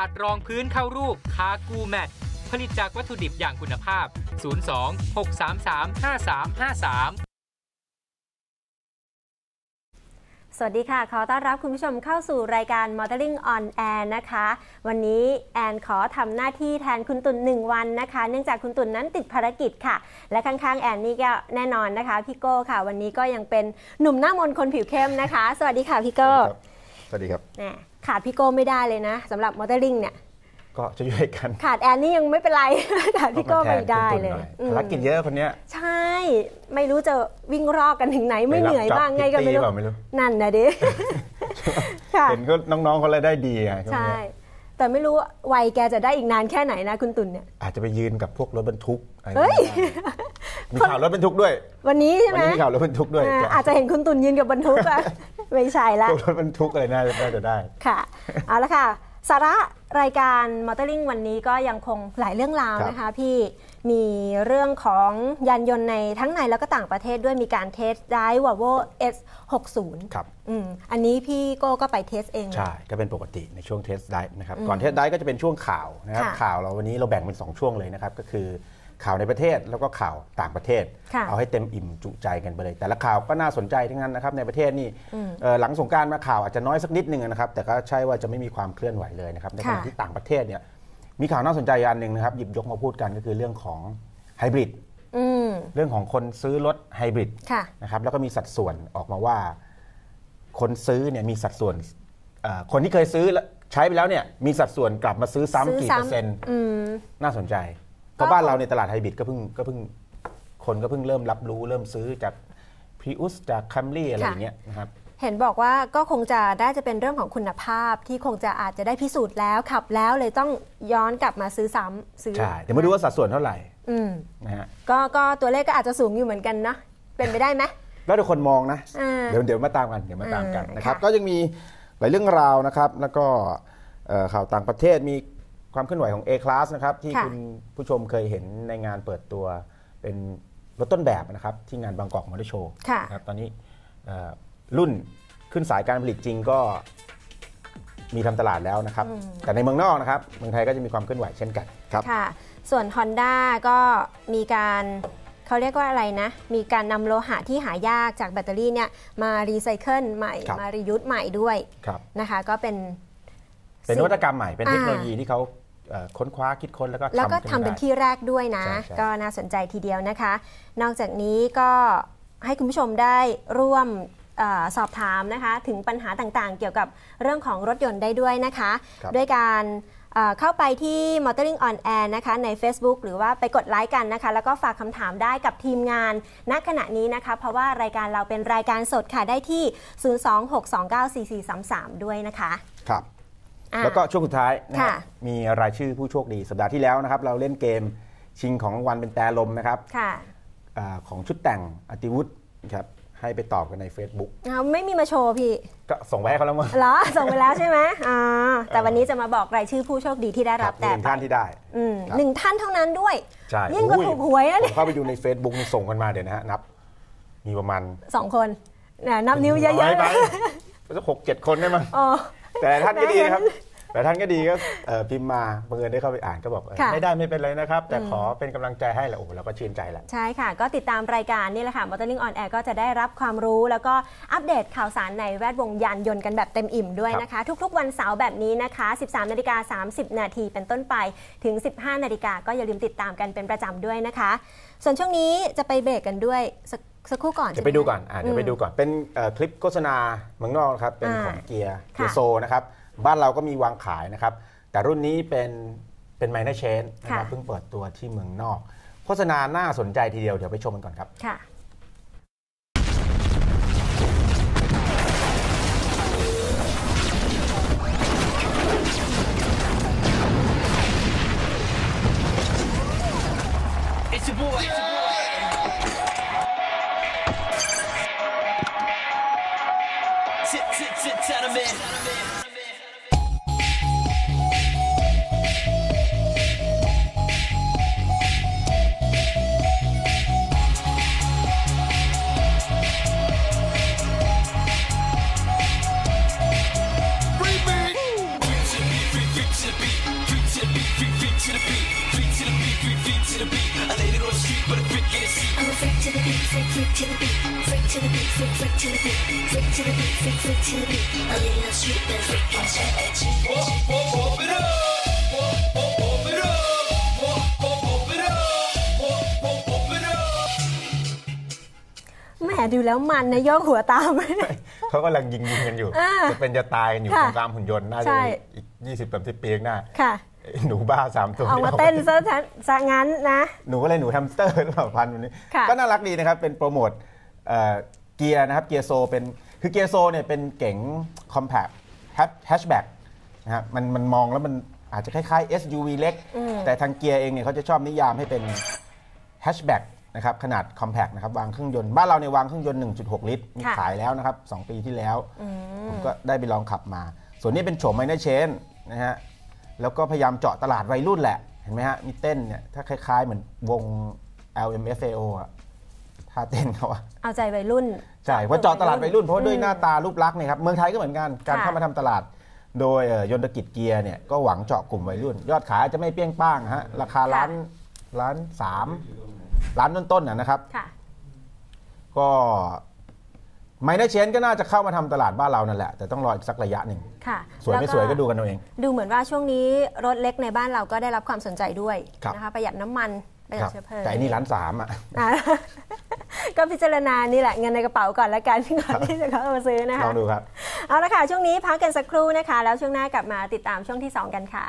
าดรองพื้นเข้ารูปคากูแมทผลิตจากวัตถุดิบอย่างคุณภาพ 02 633 5353สวัสดีค่ะ ขอต้อนรับคุณผู้ชมเข้าสู่รายการ Modeling on Air นะคะ วันนี้แอนขอทำหน้าที่แทนคุณตุน1วันนะคะ เนื่องจากคุณตุนนั้นติดภารกิจค่ะ และข้างๆ แอนนี่ก็แน่นอนนะคะ พี่โก้ค่ะ วันนี้ก็ยังเป็นหนุ่มหน้ามนต์คนผิวเข้มนะคะ สวัสดีค่ะพี่โก้ สวัสดีครับแหม ขาดพี่โก้ไม่ได้เลยนะสำหรับ Modeling เนี่ยก็จะช่วยกัน ขาดแอนนี่ยังไม่เป็นไร ขาดพี่โก้ไม่ได้เลยอืมภารกิจเยอะคนเนี้ย ใช่ไม่รู้จะวิ่งรอกกันถึงไหนไม่เหนื่อยบ้างไงก็ไม่รู้ไม่รู้นั่นนะดิค่ะเห็นก็น้องๆเขาเลยได้ดีไงใช่แต่ไม่รู้วัยแกจะได้อีกนานแค่ไหนนะคุณตุลเนี่ยอาจจะไปยืนกับพวกรถบรรทุกอะไรเฮ้ยมีข่าวรถบรรทุกด้วย วันนี้ใช่วันไหมนี้มีข่าวรถบรรทุกด้วยอ่าอาจจะเห็นคุณตุลยืนกับบรรทุกอะ ไม่ใช่ละพวกรถบรรทุกอะไรน่าจะน่าจะได้ ค่ะ เอาละค่ะ สาระรายการมอเตอร์ลิงวันนี้ก็ยังคงหลายเรื่องราวครับนะคะพี่มีเรื่องของยานยนต์ในทั้งในแล้วก็ต่างประเทศด้วยมีการเทสได้ Volvo S60 ครับอืมอันนี้พี่โก้ก็ไปเทสเองเลยใช่ ก็เป็นปกติในช่วงเทสไดนะครับ ก่อนเทสไดก็จะเป็นช่วงข่าวนะครับค่ะข่าวเราวันนี้เราแบ่งเป็น 2 ช่วงเลยนะครับ ก็คือ ข่าวในประเทศแล้วก็ข่าวต่างประเทศค่ะเอาให้เต็มอิ่มจุใจกันไปเลย แต่ละข่าวก็น่าสนใจทั้งนั้นนะครับในประเทศนี่เอ่อหลังสงกรารมาข่าวอาจจะน้อยสักนิดนึงนะครับ แต่ก็ใช่ว่าจะไม่มีความเคลื่อนไหวเลยนะครับในขณะค่ะที่ต่างประเทศเนี่ยมีข่าวน่าสนใจอันหนึ่งนะครับหยิบยกมาพูดกันก็คือเรื่องของไฮบริดอืมเรื่องของคนซื้อรถไฮบริดค่ะนะครับแล้วก็มีสัดส่วนออกมาว่า คนซื้อเนี่ยมีสัดส่วนเอ่อคนที่เคยซื้อแล้วใช้ไปแล้วเนี่ยมีสัดส่วนกลับมาซื้อซ้ำซื้อกี่ซ้ำเปอร์เซ็นต์อืมน่าสนใจ เพราะบ้านเราในตลาดไฮบริดก็เพิ่งก็เพิ่งคนก็เพิ่งเริ่มรับรู้เริ่มซื้อจากพรีอุสจากคัมรี่อะไรอย่างเงี้ยนะครับเห็นบอกว่าก็คงจะได้จะเป็นเรื่องของคุณภาพที่คงจะอาจจะได้พิสูจน์แล้วขับแล้วเลยต้องย้อนกลับมาซื้อซ้ำซื้อใช่เดี๋ยวมาดูว่าสัดส่วนเท่าไหร่อืมนะฮะก็ก็ตัวเลขก็อาจจะสูงอยู่เหมือนกันนะเป็นไปได้ไหมแล้วแต่คนมองนะอ่าเดี๋ยวเดี๋ยวมาตามกันเดี๋ยวมาตามกันอ่านนะครับค่ะก็ยังมีหลายเรื่องราวนะครับ แล้วก็เอ่อข่าวต่างประเทศมี ความเคลื่อนไหวของ A-Class นะครับที่ค่ะคุณผู้ชมเคยเห็นในงานเปิดตัวเป็นรถต้นแบบนะครับที่งานบางกอกมอเตอร์โชว์ค่ะนะครับตอนนี้เอ่อรุ่นขึ้นสายการผลิตจริงก็มีทำตลาดแล้วนะครับ แต่ในเมืองนอกนะครับ เมืองไทยก็จะมีความเคลื่อนไหวเช่นกันครับค่ะ ส่วน Honda ก็มีการเขาเรียกว่าอะไรนะ มีการนำโลหะที่หายากจากแบตเตอรี่เนี่ยมารีไซเคิลใหม่ครับมารียูสใหม่ด้วยครับนะคะ ก็เป็น เป็นนวัตกรรมใหม่เป็นเทคโนโลอ่ายีที่เขาเอ่อ ค้นคว้าคิดค้นแล้วก็แล้วก็ทำทำขึ้นมาเป็นได้ที่แรกด้วยนะใช่ใช่ก็น่าสนใจทีเดียวนะคะ นอกจากนี้ก็ให้คุณผู้ชมได้ร่วมเออสอบถามนะคะ ถึงปัญหาต่างๆ เกี่ยวกับเรื่องของรถยนต์ได้ด้วยนะคะครับด้วยการเอ่อเข้าไปที่ Motoring on Air นะคะใน Facebook หรือว่าไปกดไลค์กันนะคะ แล้วก็ฝากคำถามได้กับทีมงานณขณะนี้นะคะ เพราะว่ารายการเราเป็นรายการสดค่ะ ได้ที่ 026294433 ด้วยนะคะ ครับอะ แล้วก็ช่วงสุดท้ายนะครัค่ะบมีรายชื่อผู้โชคดีสัปดาห์ที่แล้วนะครับ เราเล่นเกมชิงของรางวัลเป็นแต่ลมนะครับค่ะอาของชุดแต่งอติวุฒิครับให้ไปตอบกันใน Facebook อ่าไม่มีมาโชว์พี่ ก็ส่งไปให้เขาแล้วมั้งเหรอ ส่งไปแล้วใช่ไหมอ่าแต่วันนี้จะมาบอกรายชื่อผู้โชคดีที่ได้รับหแต่นึ่งท่านที่ได้อืมครับหนึ่งท่านเท่านั้นด้วย ใช่ ยิ่งกว่าอุ้ถูกหวยนะผเนี่มยเข้าไปดูใน Facebook นี่ส่งกันมาเดี๋ยวนะฮะนับ มีประมาณสองคนน่ะนับนิ้วเยอะไปไปๆสักหกเจ็ดคนได้มั้งอ๋อแต่ท่านก็ดีนะครับ แต่ท่านก็ดีก็เอ่อพิมพ์มาบังเอิญได้เข้าไปอ่านก็บอกเออค่ะไม่ได้ไม่เป็นไรนะครับ แต่ขอเป็นกำลังใจให้แหละโอ้โหเราก็ชื่นใจแหละใช่ค่ะ ก็ติดตามรายการนี่แหละค่ะ Motoring on Air ก็จะได้รับความรู้แล้วก็อัปเดตข่าวสารในแวดวงยานยนต์กันแบบเต็มอิ่มด้วยนะคะ ทุกๆ วันเสาร์แบบนี้นะคะ 13นาฬิกา30 นาทีเป็นต้นไปถึง 15นาฬิกาก็อย่าลืมติดตามกันเป็นประจำด้วยนะคะ ส่วนช่วงนี้จะไปเบรกกันด้วยสักสักครู่ก่อนเดี๋ยวใช่หมไปดูก่อนอะเดี๋ยวไปดูก่อนเป็นเอ่อคลิปโฆษณาเมืองนอกนะครับเป็นของอ่าเกียร์ค่ะเกียร์โซนะครับ บ้านเราก็มีวางขายนะครับ แต่รุ่นนี้เป็นเป็นไมเนอร์เชนนะครับค่ะเพิ่งเปิดตัวที่เมืองนอก โฆษณาน่าสนใจทีเดียวเดี๋ยวไปชมกันก่อนครับค่ะ It's your boy. Freak to the beat, freak, freak to the beat, freak to the beat, freak, freak to the beat, freak to the beat, freak, freak to the beat. A lady on the street, but a freak in the street. Pump, pump, pump it up. Pump, pump, pump it up. Pump, pump, pump it up. Pump, pump, pump it up. แหมดูแล้วมันนะย่อหัวตาม เขากำลังยิงยิงกันอยู่ อ่าจะเป็นจะตายกันอยู่ค่ะ สงครามหุ่นยนต์น่าใช่จะอีก20 30ปีข้างหน้าค่ะไอ้ หนูบ้าสามตัวเอามาเต้นซะทันซะงั้นนะ หนูอะไรหนูแฮมสเตอร์หรือเปล่าพันธุ์วันนี้ค่ะก็น่ารักดีนะครับ เป็นโปรโมทเอ่อเกียร์นะครับเกียร์โซเป็นคือเกียร์โซเนี่ยเป็นเก๋งคอมแพคแฮชแบ็กนะครับมันมันมองแล้วมันอาจจะคล้ายๆ SUV เล็ก แต่ทางเกียร์เองเนี่ยเขาจะชอบนิยามให้เป็นแฮชแบ็กนะครับขนาดคอมแพคนะครับวางเครื่องยนต์ บ้านเราในยวางเครื่องยนต์ 1.6 ลิตร มีค่ะขายแล้วนะครับ 2 ปีที่แล้ว ผมก็ได้ไปลองขับมา ส่วนนี้เป็นโฉมไมเนอร์เชนนะฮะ แล้วก็พยายามเจาะตลาดวัยรุ่นแหละ เห็นไหมฮะ มีเต้นเนี่ย ถ้าคล้าย ๆ เหมือนวง LMFAO อะท่าเต้นเขาอะเอาใจวัยรุ่น ใช่เพราะเจาะตลาดวัยรุ่นเพราะว่าด้วยหน้าตารูปลักษณ์เนี่ยครับ เมืองไทยก็เหมือนกัน การค่ะเข้ามาทำตลาด โดยเอ่อยนตกิจเกียร์เนี่ย ก็หวังเจาะกลุ่มวัยรุ่น ยอดขายอาจจะไม่เปรี้ยงป้างฮะ ราคาล้านล้านสามล้านต้นๆนะนะครับค่ะก็ ไมเนอร์เชนก็น่าจะเข้ามาทำตลาดบ้านเรานั่นแหละ แต่ต้องรออีกสักระยะหนึ่งค่ะ สวยไม่สวยก็ดูกันเอาเอง ดูเหมือนว่าช่วงนี้รถเล็กในบ้านเราก็ได้รับความสนใจด้วยครับนะคะประหยัดน้ำมันประหยัดเชื้อเพลิงแต่อันนี่ล้านสามอะอะก็พิจารณานี่แหละเงินในกระเป๋าก่อนละกันก่อนที่จะเข้ามาซื้อนะลคะองดูครับเอาละค่ะช่วงนี้พักกันสักครู่นะคะ แล้วช่วงหน้ากลับมาติดตามช่วงที่ 2 กันค่ะ